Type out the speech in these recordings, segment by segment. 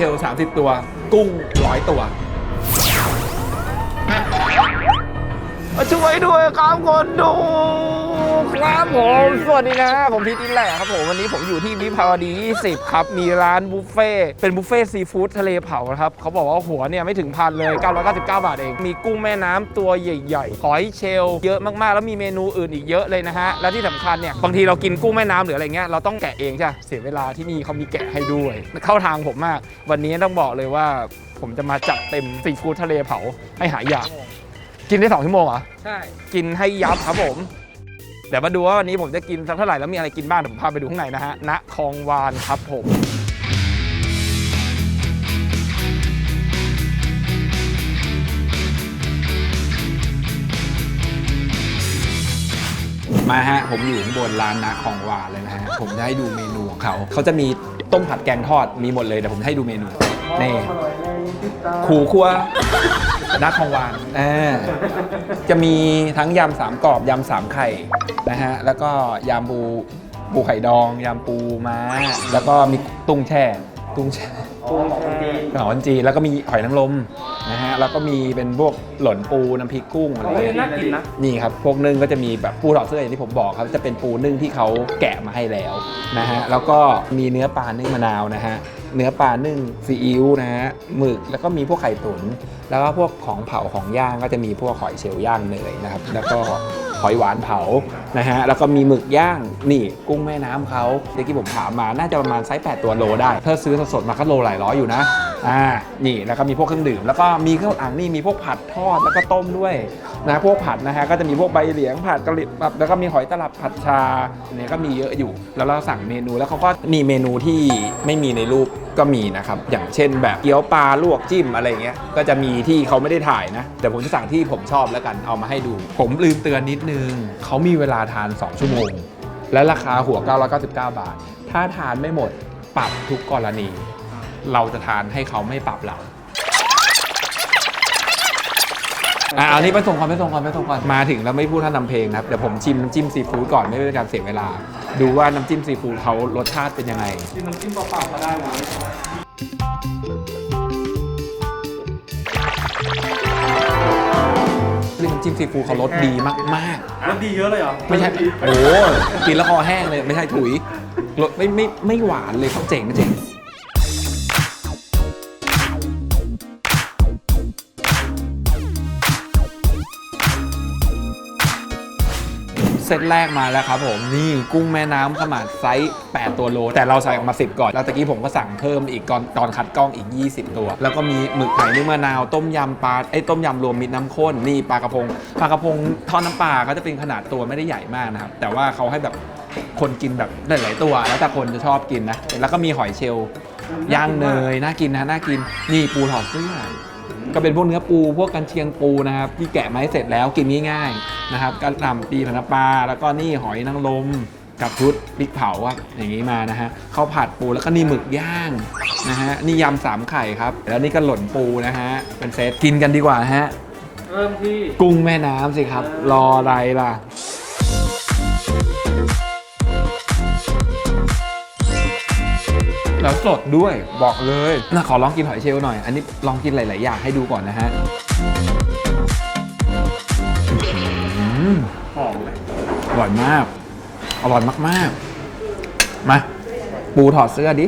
ชล 30 ตัว กุ้งร้อยตัวช่วยด้วยครับคนดู ครับผม สวัสดีนะผมพีทอินแหละครับผม วันนี้ผมอยู่ที่วิภาวดี 20 ครับ มีร้านบุฟเฟ่ต์เป็นบุฟเฟ่ต์ซีฟู้ดทะเลเผาครับเขาบอกว่าหัวเนี่ยไม่ถึงพันเลย 999 บาทเอง มีกุ้งแม่น้ำตัวใหญ่ๆหอยเชลล์เยอะมากๆ แล้วมีเมนูอื่นอีกเยอะเลยนะฮะ และที่สำคัญเนี่ย บางทีเรากินกุ้งแม่น้ำหรืออะไรเงี้ยเราต้องแกะเองใช่ปะเสียเวลาที่นี่เขามีแกะให้ด้วย เข้าทางผมมาก วันนี้ต้องบอกเลยว่า ผมจะมาจัดเต็มซีฟู้ดทะเลเผาให้หายากกินได้สองชั่วโมงเหรอ ใช่ กินให้ยับครับผม เดี๋ยวมาดูว่าวันนี้ผมจะกินสักเท่าไหร่แล้วมีอะไรกินบ้างเดี๋ยวผมพาไปดูข้างในนะฮะณคลองวานครับผมมาฮะผมอยู่ข้างบนร้านนาคลองวานเลยนะฮะผมจะให้ดูเมนูของเขาเขาจะมีต้มผัดแกงทอดมีหมดเลยเดี๋ยวผมจะให้ดูเมนูนี่ขู่ครัว นักของหวานอ่าจะมีทั้งยำสามกรอบยำสามไข่นะฮะแล้วก็ยำปูปูไข่ดองยำปูม้า แล้วก็มีตุ้งแช่ตุ้งแช่ ปูของดีหอยจีนแล้วก็มีหอยนางรมนะฮะแล้วก็มีเป็นพวกหล่นปูน้ำพริกกุ้งอะไรเฮ้ยเงี้ย น่ากินนะ นี่ครับ พวกนึ่งก็จะมีแบบปูถอดเสื้ออย่างที่ผมบอกครับ จะเป็นปูนึ่งที่เขาแกะมาให้แล้วนะฮะ แล้วก็มีเนื้อปลานึ่งมะนาวนะฮะ เนื้อปลานึ่งซีอิ๊วนะฮะ หมึก แล้วก็มีพวกไข่ตุ๋น แล้วก็พวกของเผาของย่างก็จะมีพวกหอยเชลล์ย่างเนยนะครับ แล้วก็ หอยหวานเผานะฮะแล้วก็มีหมึกย่างนี่กุ้งแม่น้ำเขาเมื่อกี้ผมถามมาน่าจะประมาณไซส์8ตัวโลได้ถ้าซื้อสดๆมาก็โลหลายร้อยอยู่นะอ่านี่แล้วก็มีพวกเครื่องดื่ม แล้วก็มีเครื่องอ่างนี่มีพวกผัดทอดแล้วก็ต้มด้วย นะพวกผัดนะฮะก็จะมีพวกใบเหลียงผัดกะหรี่ปั๊บแล้วก็มีหอยตลับผัดชาเนี่ยก็มีเยอะอยู่ แล้วเราสั่งเมนูแล้วเขาก็มีเมนูที่ไม่มีในรูปก็มีนะครับ อย่างเช่นแบบเกี๊ยวปลาลวกจิ้มอะไรเงี้ยก็จะมีที่เขาไม่ได้ถ่ายนะ แต่ผมจะสั่งที่ผมชอบแล้วกันเอามาให้ดู ผมลืมเตือนนิดนึงเขามีเวลาทาน 2 ชั่วโมง และราคาหัว 999 บาท ถ้าทานไม่หมดปรับทุกกรณี เราจะทานให้เขาไม่ปรับเรา อะเอานี้ไปส่งก่อนไปส่งก่อนไปส่งก่อนมาถึงแล้วไม่พูดท่านนำเพลงนะครับเดี๋ยวผมชิมน้ำจิ้มซีฟู้ดก่อนไม่เป็นการเสียเวลา ดูว่าน้ำจิ้มซีฟู้ดเขารสชาติเป็นยังไง กินน้ำจิ้มเปล่าๆก็ได้นะเรื่องน้ำจิ้มซีฟู้ดเขารสดีมากแล้วดีเยอะเลยเหรอๆ ไม่ใช่ โอ้โหกินแล้วคอแห้งเลย ไม่ใช่ถุยรสไม่ไม่ไม่หวานเลยเขาเจ๋งเจ๋ง เซตแรกมาแล้วครับผมนี่กุ้งแม่น้ำขนาดไซส์8 ตัวโล แต่เราใส่ออกมา 10 ก่อน แล้วตะกี้ผมก็สั่งเพิ่มอีกก่อนตอนคัดกล้องอีก 20 ตัว แล้วก็มีหมึกไข่นึ่งมะนาว ต้มยำปลาไอ้ต้มยำรวมมิตรน้ำข้นนี่ปลากระพงปลากระพงทอดน้ำปลาก็จะเป็นขนาดตัวไม่ได้ใหญ่มากนะครับแต่ว่าเขาให้แบบคนกินแบบหลายๆตัว แล้วแต่คนจะชอบกินนะแล้วก็มีหอยเชลล์ย่างเนยน่ากินนะน่ากินนี่ปูถอดเสื้อ ก็เป็นพวกเนื้อปูพวกกันเชียงปูนะครับที่แกะมาให้เสร็จแล้วกินง่ายๆนะครับกระหล่ำปีผัดน้ำปลาแล้วก็นี่หอยนางรมกับชุดพริกเผาครับอย่างนี้มานะฮะข้าวผัดปูแล้วก็นี่หมึกย่างนะฮะนี่ยำสามไข่ครับ แล้วนี่ก็หล่นปูนะฮะเป็นเซตกินกันดีกว่าฮะเริ่มที่กุ้งแม่น้ำสิครับ รออะไรล่ะ แล้วสดด้วยบอกเลยนะขอลองกินหอยเชลล์หน่อย อันนี้ลองกินหลาย ๆ อย่างให้ดูก่อนนะฮะอื้อหือหอมเลยอร่อยมาก อร่อยมาก ๆ มา ปูถอดเสื้อดิ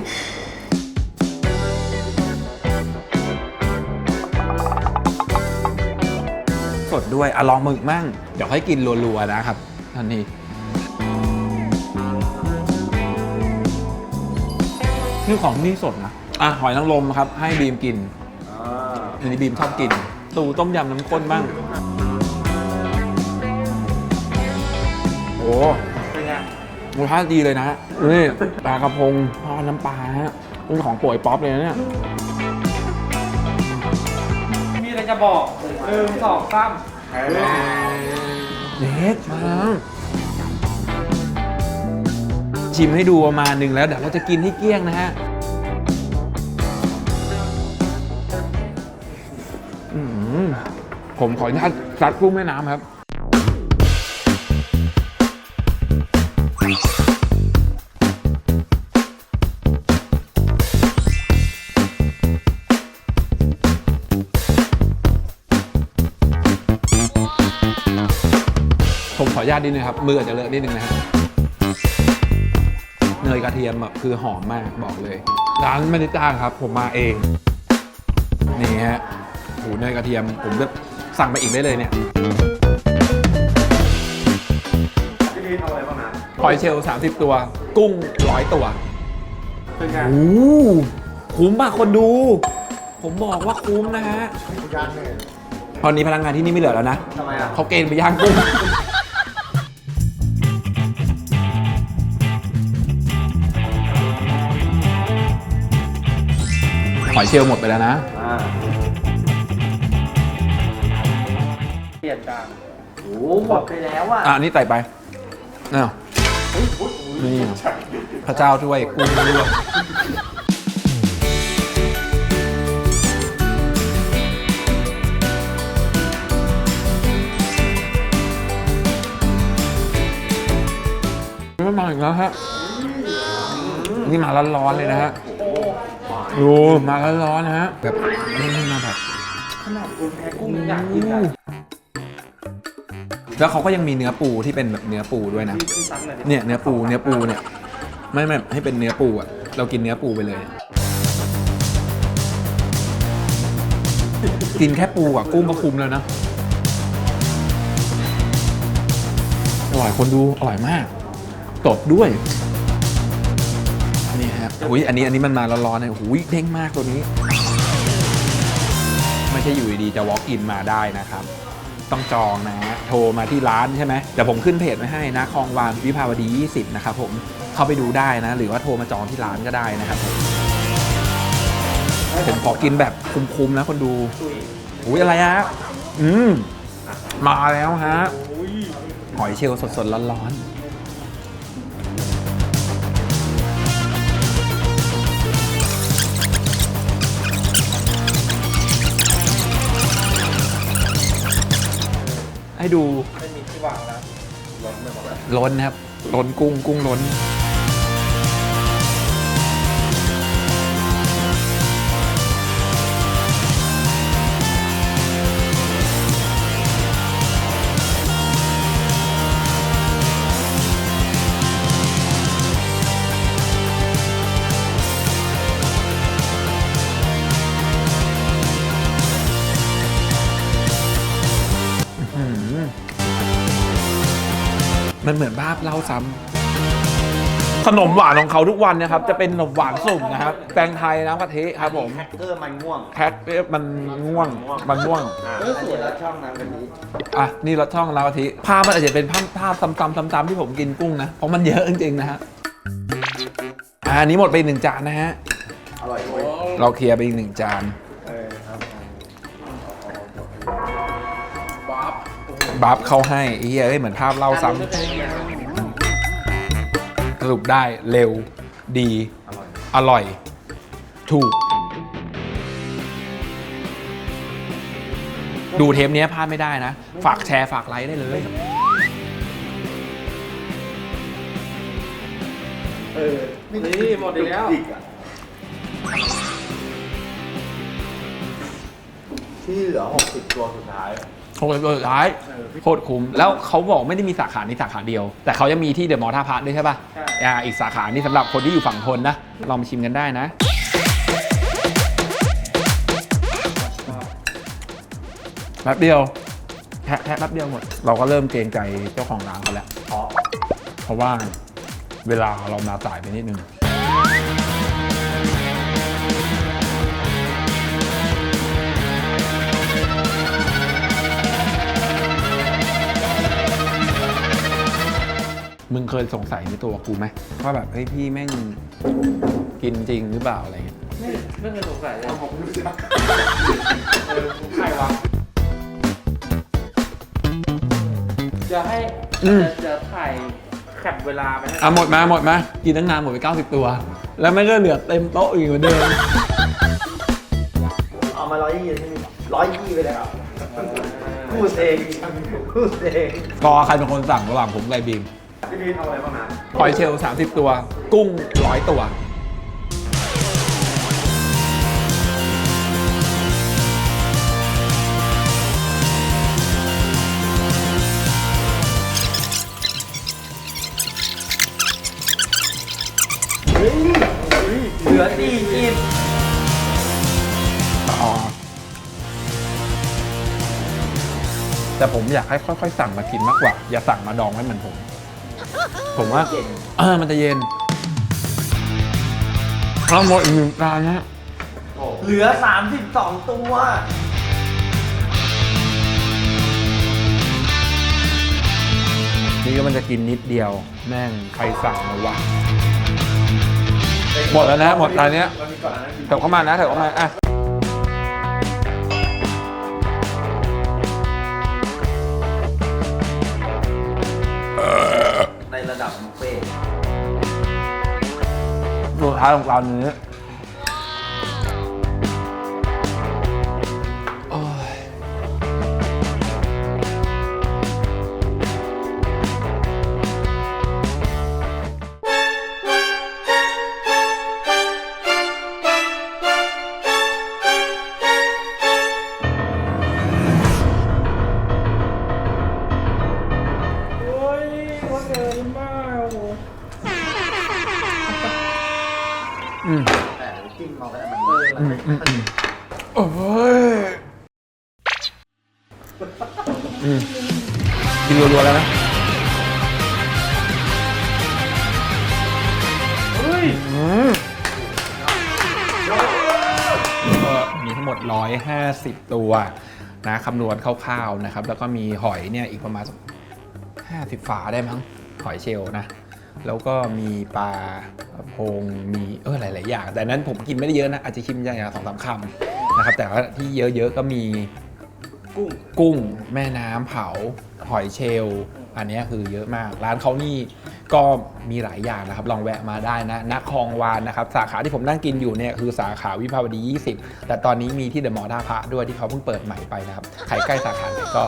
สดด้วยอะลองหมึกมั่ง เดี๋ยวค่อยกินรัว ๆ นะครับทันที นี่ของนี่สดนะอะหอยนางรมครับ ให้บีมกินอ่าอันนี้บีมชอบกิน ตูต้มยำน้ำข้นบ้าง โอ้เป็นไงรสชาติดีเลยนะฮะนี่ปลากระพงทอดน้ำปลาฮะเป็นของป่วยป๊อปเลยนะเนี่ย มีอะไรจะบอกหนึ่งสองสามเด็ดมาแล้ว ชิมให้ดูประมาณหนึ่งแล้วเดี๋ยวเราจะกินให้เกลี้ยงนะฮะผมขออนุญาตสัดกุ้งแม่น้ำครับผมขออนุญาตนิดนึงครับ มืออาจจะเลอะนิดนึงนะครับ ยกระเทียมแบบคือหอมมากบอกเลย ร้านไม่ได้จ้างครับ ผมมาเอง นี่ฮะโหเนยกระเทียมผมจะสั่งไปอีกได้เลยเนี่ยพี่พีทำอะไรบ้างนะหอยเชลล์30 ตัว กุ้งร้อยตัวเป็นไงโอ้คุ้มมากคนดู ผมบอกว่าคุ้มนะฮะตอนนี้พนักงานที่นี่ไม่เหลือแล้วนะทำไมอะ เขาเกณฑ์ไปย่างกุ้ง หอยเชลล์หมดไปแล้วนะอ่าเปลี่ยนจานโอ้หมดไปแล้วอะอะอันนี่ใส่ไปอ้าวนี่พระเจ้าช่วยกุ้งลวกไม่มาอีกแล้วฮะนี่มาร้อนๆเลยนะฮะ ดูมาร้อนๆนะฮะแบบนี่มาแบบขนาดคุณแพ้กุ้งยังอยากกินอะแล้วเขาก็ยังมีเนื้อปูที่เป็นแบบเนื้อปูด้วยนะ พี่พี่ซันหน่อยดิเนี่ยเนื้อปูเนื้อปูเนี่ยไม่ไม่ให้เป็นเนื้อปูอะเรากินเนื้อปูไปเลย กินแค่ปูอะกุ้งก็คุ้มแล้วนะอร่อยคนดูอร่อยมากตดด้วยนี่ฮะ อุ้ยอันนี้อันนี้มันมาร้อนๆเลยอุ้ยเด้งมากตัวนี้ ไม่ใช่อยู่ดีๆจะ walk in มาได้นะครับ ต้องจองนะ โทรมาที่ร้านใช่ไหมเดี๋ยวผมขึ้นเพจไว้ให้นะคลองวานวิภาวดี 20 นะครับผมเข้าไปดูได้นะ หรือว่าโทรมาจองที่ร้านก็ได้นะครับผมผมขอกินแบบคุ้มๆนะคนดูตุ้ยอุ้ยอะไรฮะอืมมาแล้วฮะหอยเชลล์สดๆร้อนๆ ให้ดูไม่มีที่วางแล้วร้อนไปหมดแล้วล้นนะครับล้นกุ้งกุ้งล้น มันเหมือนภาพเล่าซ้ำขนมหวานของเขาทุกวันนะครับ จะเป็นขนมหวานสุ่มนะครับแตงไทยน้ำกะทิครับผมแฮกเกอร์มันง่วงแพ็คเอ๊ะมันง่วงมันง่วง อ่าเออสวยแล้วช่องน้ำกันนี้อะนี่รสช่องน้ำกะทิภาพมันอาจจะเป็นภาพภาพซ้ำๆซ้ำๆที่ผมกินกุ้งนะเพราะมันเยอะจริงๆนะฮะอ่าอันนี้หมดไปอีกหนึ่งจานนะฮะ อร่อยเว้ยเราเคลียร์ไปอีกหนึ่งจาน บัฟเข้าให้เหี้ยเอ้ยเหมือนภาพเล่าซ้ำสรุปได้เร็วดี อร่อย ถูก ดูเทปนี้พลาดไม่ได้นะ ฝากแชร์ฝากไลค์ได้เลยเออนี่หมดอีกแล้วที่เหลือ60 ตัวสุดท้าย โคตรสุดท้ายโคตรคุ้ม แล้วเขาบอกไม่ได้มีสาขานี้สาขาเดียว แต่เขายังมีที่เดอะมอลล์ท่าพระด้วยใช่ป่ะใช่อ่าอีกสาขานี้สำหรับคนที่อยู่ฝั่งทนนะลองมาชิมกันได้นะ แป๊บเดียวแค่แค่แป๊บเดียวหมด เราก็เริ่มเกรงใจเจ้าของร้านเขาแล้ว เพราะเพราะว่าเวลาเรามาสายไปนิดนึง มึงเคยสงสัยในตัวกูไหมว่าแบบเฮ้ยพี่แม่งกินจริงหรือเปล่าอะไรเงี้ยไม่ไม่เคยสงสัยเลยผมรู้จักเออใครวะจะให้จะจะถ่ายแคปเวลาไปให้อะหมดมาหมดมากินตั้งนานหมดไป 90 ตัว แล้วแม่งก็เหลือเต็มโต๊ะอีกเหมือนเดิมเอามาร้อยยี่ใช่ไหมร้อยยี่ไปเลยครับพูดเองพูดเองก็ใครเป็นคนสั่งระหว่างผมกับไอ้บีม พี่พีทเอาะไรบ้างนะหอยเชลล์สามสิบตัว กุ้งร้อยตัว เหลือสี่กินแต่ผมอยากให้ค่อย ๆ สั่งมากินมากกว่า อย่าสั่งมาดองให้มันผม ผมว่าเออมันจะเย็นเอาหมดอีกหนึ่งจานนะ เหลือ 32 ตัว นี่ก็มันจะกินนิดเดียว แม่งใครสั่งมาวะหมดแล้วนะ หมดจานเนี้ยเรามีก่อนนะเถิบเข้ามานะเถิบเข้ามาอะ ท้ายของเรานี้ 150 ตัวนะคำนวณคร่าวๆนะครับ แล้วก็มีหอยเนี่ยอีกประมาณ 50 ฝาได้มั้งหอยเชลนะ แล้วก็มีปลาพงมีเออหลาย ๆ อย่าง แต่นั้นผมกินไม่ได้เยอะนะ อาจจะชิมอย่างละสองสามคำนะครับ แต่ว่าที่เยอะ ๆ ก็มีกุ้งกุ้งแม่น้ำเผาหอยเชลล์ อันนี้คือเยอะมาก ร้านเขานี่ก็มีหลายอย่างนะครับ ลองแวะมาได้นะนครวานนะครับ สาขาที่ผมนั่งกินอยู่เนี่ยคือสาขาวิภาวดี 20 แต่ตอนนี้มีที่เดอะมอลล์ท่าพระด้วยที่เขาเพิ่งเปิดใหม่ไปนะครับ ใครใกล้สาขาไหนก็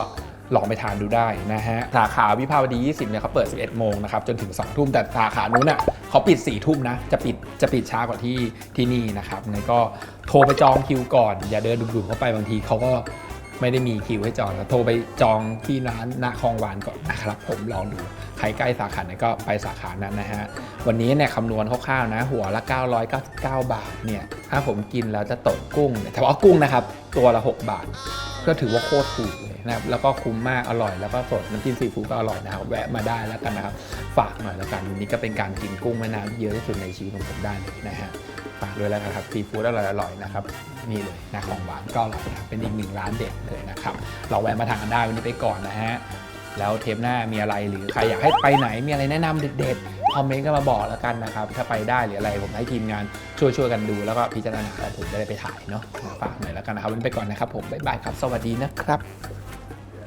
ลองไปทานดูได้นะฮะ สาขาวิภาวดี 20 เนี่ยเขาเปิด 11 โมงนะครับ จนถึง 2 ทุ่ม แต่สาขานู้นน่ะเขาปิด 4 ทุ่มนะ จะปิด จะปิดช้ากว่าที่ที่นี่นะครับงั้นก็โทรไปจองคิวก่อน อย่าเดินดุ่มๆเข้าไปบางทีเขาก็ ไม่ได้มีคิวให้จองนะโทรไปจองที่ร้านนาคลองวานก่อนนะครับผมลองดูใครใกล้สาขาไหนก็ไปสาขานั้นนะฮะวันนี้เนี่ยคำนวณคร่าวๆนะ หัวละ 999 บาทเนี่ยถ้าผมกินแล้วจะตกกุ้งแต่ว่ากุ้งนะครับ ตัวละ 6 บาท ก็ถือว่าโคตรถูกเลย นะครับแล้วก็คุ้มมากอร่อย แล้วก็สดน้ำจิ้มซีฟู้ดก็อร่อยนะครับแวะมาได้แล้วกันนะครับ ฝากหน่อยแล้วกันวันนี้ก็เป็นการกินกุ้งแม่น้ำที่เยอะที่สุดในชีวิตของผมได้เลยนะฮะฝากด้วยแล้วกันครับซีฟู้ดอร่อยๆนะครับนี่เลยนะของหวานก็อร่อยนะครับเป็นอีกหนึ่งร้านเด็ดเลยนะครับเราแวะมาทานกันได้วันนี้ไปก่อนนะฮะแล้วเทปหน้ามีอะไรหรือใครอยากให้ไปไหนมีอะไรแนะนำเด็ดๆคอมเมนต์ก็มาบอกแล้วกันนะครับ ถ้าไปได้หรืออะไรผมให้ทีมงานช่วยๆกันดูแล้วก็พิจารณาแล้วผมจะได้ไปถ่ายเนาะฝากหน่อยแล้วกันนะครับวันนี้ไปก่อนนะครับผมบ๊ายบายครับ สวัสดีนะครับ